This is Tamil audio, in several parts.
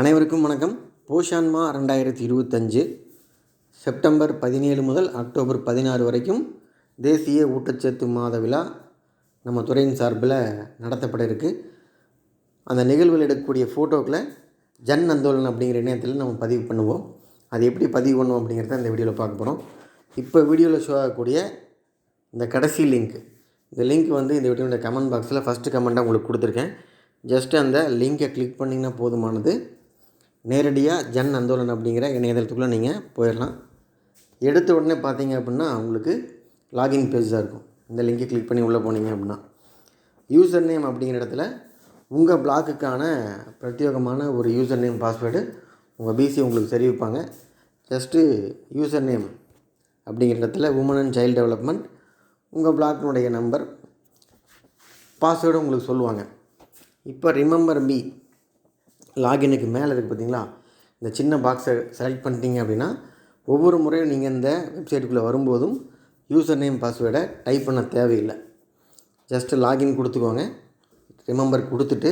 அனைவருக்கும் வணக்கம். போஷான்மா ரெண்டாயிரத்தி இருபத்தஞ்சு செப்டம்பர் பதினேழு முதல் அக்டோபர் பதினாறு வரைக்கும் தேசிய ஊட்டச்சத்து மாத விழா நம்ம துறையின் சார்பில் நடத்தப்பட இருக்குது அந்த நிகழ்வில் எடுக்கக்கூடிய ஃபோட்டோக்களை ஜன் அந்தோலன் அப்படிங்கிற இணையத்தில் நம்ம பதிவு பண்ணுவோம். அது எப்படி பதிவு பண்ணுவோம் அப்படிங்கிறத இந்த வீடியோவில் பார்க்க போகிறோம் இப்போ வீடியோவில் ஷோ ஆகக்கூடிய இந்த கடைசி லிங்க் இந்த லிங்க் வந்து இந்த வீடியோட கமெண்ட் பாக்ஸில் ஃபஸ்ட்டு கமெண்ட்டாக உங்களுக்கு கொடுத்துருக்கேன். ஜஸ்ட் அந்த லிங்கை கிளிக் பண்ணிங்கன்னா போதுமானது. நேரடியாக ஜன் அந்தோலன் அப்படிங்கிற இணையதளத்துக்குள்ளே நீங்கள் போயிடலாம் எடுத்த உடனே பார்த்தீங்க அப்படின்னா உங்களுக்கு லாகின் பேஜ் தான் இருக்கும். இந்த லிங்கை கிளிக் பண்ணி உள்ளே போனீங்க அப்படின்னா. யூசர் நேம் அப்படிங்கிற இடத்துல உங்கள் பிளாக்குக்கான பிரத்யேகமான ஒரு யூசர் நேம் பாஸ்வேர்டு உங்கள் பிசி உங்களுக்கு தெரிவிப்பாங்க. ஜஸ்ட்டு யூசர் நேம் அப்படிங்கிற இடத்துல உமன் அண்ட் சைல்டு டெவலப்மெண்ட் உங்கள் பிளாக்கினுடைய நம்பர் பாஸ்வேர்டு உங்களுக்கு சொல்லுவாங்க. இப்போ ரிமெம்பர் பி லாகினுக்கு மேலே இருக்குது பார்த்தீங்களா இந்த சின்ன பாக்ஸை செலக்ட் பண்ணிட்டீங்க அப்படின்னா ஒவ்வொரு முறையும் நீங்கள் இந்த வெப்சைட்டுக்குள்ளே வரும்போதும் யூசர் நேம் பாஸ்வேர்டை டைப் பண்ண தேவையில்லை. ஜஸ்ட்டு லாகின் கொடுத்துக்கோங்க. ரிமெம்பர் கொடுத்துட்டு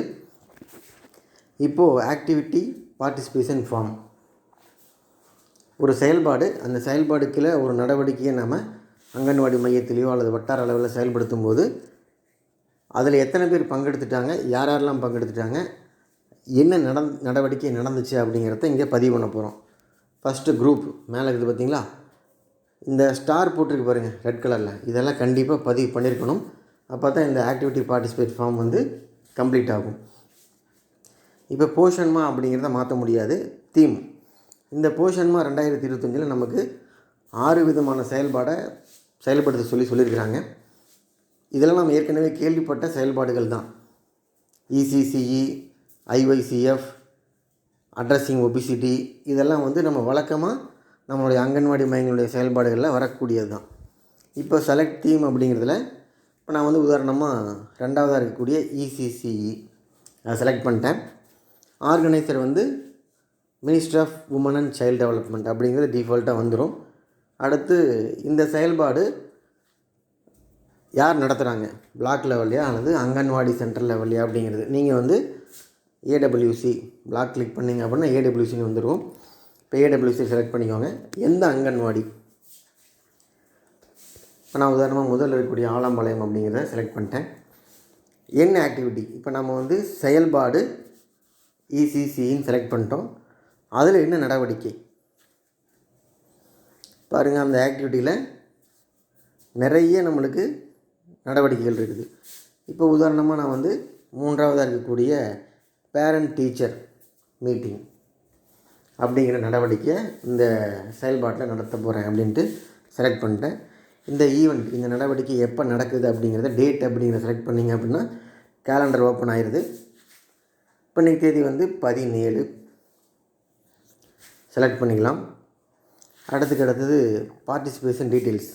இப்போது ஆக்டிவிட்டி பார்ட்டிசிபேஷன் ஃபார்ம் ஒரு செயல்பாடு அந்த செயல்பாடுக்கில் ஒரு நடவடிக்கையை நம்ம அங்கன்வாடி மையத்திலேயோ அல்லது வட்டார அளவில் செயல்படுத்தும் போது அதில் எத்தனை பேர் பங்கெடுத்துட்டாங்க யார் யாரெல்லாம் பங்கெடுத்துட்டாங்க என்ன நடந் நடவடிக்கை நடந்துச்சு அப்படிங்கிறத இங்கே பதிவு பண்ண போகிறோம் ஃபஸ்ட்டு குரூப் மேலே இருக்குது பார்த்தீங்களா? இந்த ஸ்டார் போட்டிருக்கு பாருங்கள் ரெட் கலரில் இதெல்லாம் கண்டிப்பாக பதிவு பண்ணியிருக்கணும் அப்போ தான் இந்த ஆக்டிவிட்டி பார்ட்டிசிபேட் ஃபார்ம் வந்து கம்ப்ளீட் ஆகும். இப்போ போஷன்மா அப்படிங்கிறத மாற்ற முடியாது. தீம் இந்த போஷன்மா ரெண்டாயிரத்தி இருபத்தஞ்சில் நமக்கு ஆறு விதமான செயல்பாடை செயல்படுத்த சொல்லி சொல்லியிருக்கிறாங்க. இதெல்லாம் நம்ம ஏற்கனவே கேள்விப்பட்ட செயல்பாடுகள் தான். இசிசிஇ ஐஒய்சிஎஃப் அட்ரஸிங் ஒபிசிட்டி இதெல்லாம் வந்து நம்ம வழக்கமாக நம்மளுடைய அங்கன்வாடி மையங்களுடைய செயல்பாடுகளில் வரக்கூடியது தான். இப்போ செலக்ட் தீம் அப்படிங்கிறதுல இப்போ நான் வந்து உதாரணமாக ரெண்டாவதாக இருக்கக்கூடிய இசிசிஇ அதை செலக்ட் பண்ணிட்டேன். ஆர்கனைசர் வந்து minister of women and child development அப்படிங்கிறது டிஃபால்ட்டாக வந்துடும் அடுத்து இந்த செயல்பாடு யார் நடத்துகிறாங்க பிளாக் லெவல்லையா அல்லது அங்கன்வாடி சென்டர் லெவல்லையா அப்படிங்கிறது. நீங்கள் வந்து ஏடபிள்யூசி பிளாக் கிளிக் பண்ணிங்க அப்படின்னா ஏடபிள்யூசின்னு வந்துடும் இப்போ ஏடபிள்யூசி செலக்ட் பண்ணிக்கோங்க. எந்த அங்கன்வாடி? இப்போ நான் உதாரணமாக முதல்ல இருக்கக்கூடிய ஆலம்பாளையம் அப்படிங்கிறத செலக்ட் பண்ணிட்டேன். என்ன ஆக்டிவிட்டி இப்போ நம்ம வந்து செயல்பாடு இசிசின்னு செலக்ட் பண்ணிட்டோம். அதில் என்ன நடவடிக்கை? பாருங்கள் அந்த ஆக்டிவிட்டியில் நிறைய நம்மளுக்கு நடவடிக்கைகள் இருக்குது. இப்போ உதாரணமாக நான் வந்து மூன்றாவதாக இருக்கக்கூடிய பேரண்ட் டீச்சர் மீட்டிங் அப்படிங்கிற நடவடிக்கையை இந்த செயல்பாட்டில் நடத்த போகிறேன் அப்படின்ட்டு செலக்ட் பண்ணிட்டேன். இந்த ஈவெண்ட் இந்த நடவடிக்கை எப்போ நடக்குது அப்படிங்கிறத டேட் அப்படிங்கிறத செலக்ட் பண்ணிங்க அப்படின்னா கேலண்டர் ஓப்பன் ஆயிடுது இப்போ இன்றைக்கி தேதி வந்து பதினேழு. செலக்ட் பண்ணிக்கலாம். அடுத்துக்கு அடுத்தது பார்ட்டிசிபேஷன் டீட்டெயில்ஸ்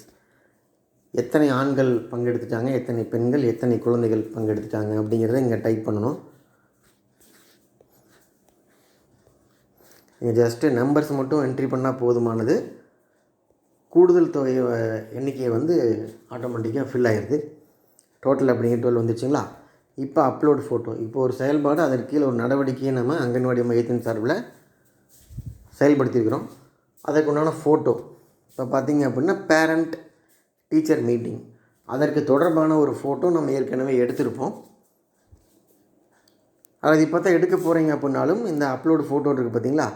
எத்தனை ஆண்கள் பங்கெடுத்துட்டாங்க எத்தனை பெண்கள் எத்தனை குழந்தைகள் பங்கெடுத்துட்டாங்க அப்படிங்கிறத இங்கே டைப் பண்ணணும். நீங்கள் ஜஸ்ட்டு நம்பர்ஸ் மட்டும் என்ட்ரி பண்ணால் போதுமானது. கூடுதல் தொகை எண்ணிக்கையை வந்து ஆட்டோமேட்டிக்காக ஃபில் ஆகிடுது டோட்டல் அப்படிங்கிற டுவெல் வந்துச்சுங்களா இப்போ அப்லோட் ஃபோட்டோ இப்போ ஒரு செயல்பாடு அதற்கு கீழே ஒரு நடவடிக்கையை நம்ம அங்கன்வாடி மையத்தின் சார்பில் செயல்படுத்தியிருக்கிறோம். அதற்கு உண்டான ஃபோட்டோ இப்போ பார்த்தீங்க அப்படின்னா பேரண்ட் டீச்சர் மீட்டிங் அதற்கு தொடர்பான ஒரு ஃபோட்டோ நம்ம ஏற்கனவே எடுத்திருப்போம். அது இப்போ தான் எடுக்க போகிறீங்க அப்படின்னாலும் இந்த அப்லோடு ஃபோட்டோ இருக்குது பார்த்தீங்களா?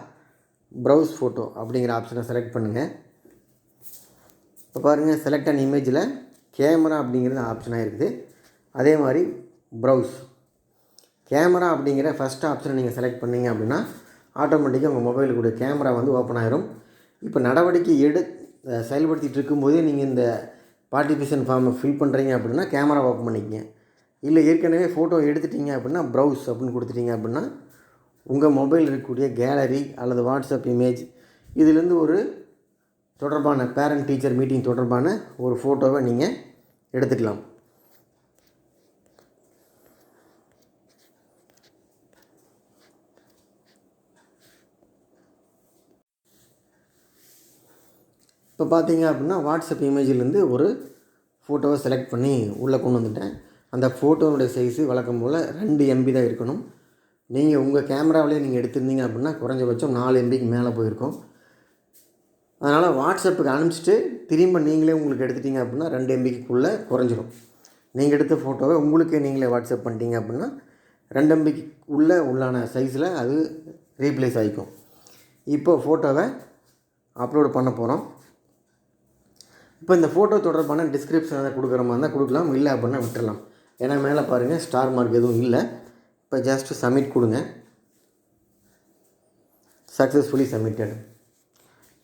ப்ரௌஸ் ஃபோட்டோ அப்படிங்கிற ஆப்ஷனை செலக்ட் பண்ணுங்கள் இப்போ பாருங்கள் செலக்ட் அண்ட் இமேஜில் கேமரா அப்படிங்கிறது ஆப்ஷனாக இருக்குது. அதே மாதிரி ப்ரௌஸ் கேமரா அப்படிங்கிற ஃபஸ்ட் ஆப்ஷனை நீங்கள் செலக்ட் பண்ணீங்க அப்படின்னா ஆட்டோமேட்டிக்காக உங்கள் மொபைலுக்குடைய கேமரா வந்து ஓப்பன் ஆகிரும் இப்போ நடவடிக்கை எடு செயல்படுத்திகிட்டு இருக்கும்போதே நீங்கள் இந்த பார்ட்டிபிஷன் ஃபார்மை ஃபில் பண்ணுறீங்க அப்படின்னா கேமரா ஓப்பன் பண்ணிக்கங்க. இல்லை ஏற்கனவே ஃபோட்டோ எடுத்துட்டீங்க அப்படின்னா ப்ரௌஸ் அப்படின்னு கொடுத்துட்டீங்க அப்படின்னா உங்கள் மொபைல் இருக்கக்கூடிய கேலரி அல்லது வாட்ஸ்அப் இமேஜ் இதுலேருந்து ஒரு தொடர்பான பேரண்ட் டீச்சர் மீட்டிங் தொடர்பான ஒரு ஃபோட்டோவை நீங்கள் எடுத்துக்கலாம். இப்போ பார்த்தீங்க அப்படின்னா வாட்ஸ்அப் இமேஜிலேருந்து ஒரு ஃபோட்டோவை செலக்ட் பண்ணி உள்ளே கொண்டு வந்துட்டேன். அந்த ஃபோட்டோனுடைய சைஸு வழக்கம் போல் ரெண்டு எம்பி தான் இருக்கணும். நீங்கள் உங்கள் கேமராவிலே நீங்கள் எடுத்திருந்தீங்க அப்படின்னா குறைஞ்சபட்சம் நாலு எம்பிக்கு மேலே போயிருக்கும். அதனால் வாட்ஸ்அப்புக்கு அனுப்பிச்சிட்டு திரும்ப நீங்களே உங்களுக்கு எடுத்துட்டீங்க அப்படின்னா ரெண்டு எம்பிக்குள்ளே குறைஞ்சிரும். நீங்கள் எடுத்த ஃபோட்டோவை உங்களுக்கே நீங்களே வாட்ஸ்அப் பண்ணிட்டீங்க அப்படின்னா ரெண்டு எம்பிக்கு உள்ளே உள்ளான சைஸில் அது ரீப்ளேஸ் ஆகிக்கும். இப்போ ஃபோட்டோவை அப்லோடு பண்ண போகிறோம். இப்போ இந்த ஃபோட்டோ தொடர்பான டிஸ்கிரிப்ஷன் எதாவது கொடுக்குற மாதிரி இருந்தால் கொடுக்கலாம். இல்லை அப்படின்னா விட்டுடலாம் ஏன்னா மேலே பாருங்கள் ஸ்டார் மார்க் எதுவும் இல்லை. இப்போ ஜஸ்ட்டு சப்மிட் கொடுங்க. சக்ஸஸ்ஃபுல்லி சப்மிட்டட்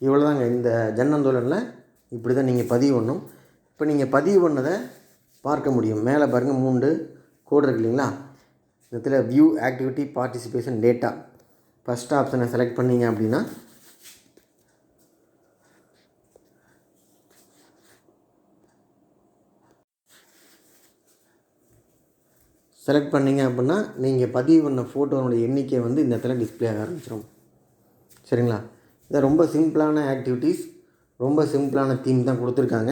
இவ்வளோதாங்க இந்த ஜன்னந்தோலனில் இப்படி தான் நீங்கள் பதிவு பண்ணணும் இப்போ நீங்கள் பதிவு பண்ணதை பார்க்க முடியும். மேலே பாருங்கள் மூன்று கோடு இருக்கு இல்லைங்களா? இதில் view activity participation data first ஆப்ஷனை செலக்ட் பண்ணீங்க அப்படின்னா செலக்ட் பண்ணிங்க அப்படின்னா நீங்கள் பதிவு பண்ண ஃபோட்டோனுடைய எண்ணிக்கை வந்து இந்த இடத்துல டிஸ்ப்ளே ஆக ஆரம்பிச்சிடும் சரிங்களா? இதை ரொம்ப சிம்பிளான ஆக்டிவிட்டீஸ் ரொம்ப சிம்பிளான தீம் தான் கொடுத்துருக்காங்க.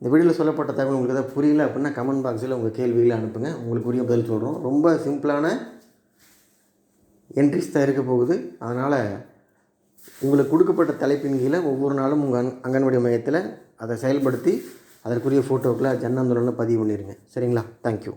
இந்த வீடியோவில் சொல்லப்பட்ட தகவல் உங்களுக்கு எதாவது புரியல அப்படின்னா கமெண்ட் பாக்ஸில் உங்கள் கேள்விகளை அனுப்புங்க. உங்களுக்கு உரிய பதில் சொல்கிறோம் ரொம்ப சிம்பிளான என்ட்ரிஸ் தான் இருக்க போகுது. அதனால் உங்களுக்கு கொடுக்கப்பட்ட தலைப்பின் கீழே ஒவ்வொரு நாளும் உங்கள் அங் அங்கன்வாடி மையத்தில் அதை செயல்படுத்தி அதற்குரிய ஃபோட்டோக்களை ஜன்னந்தோலனில் பதிவு பண்ணிடுங்க சரிங்களா? தேங்க்யூ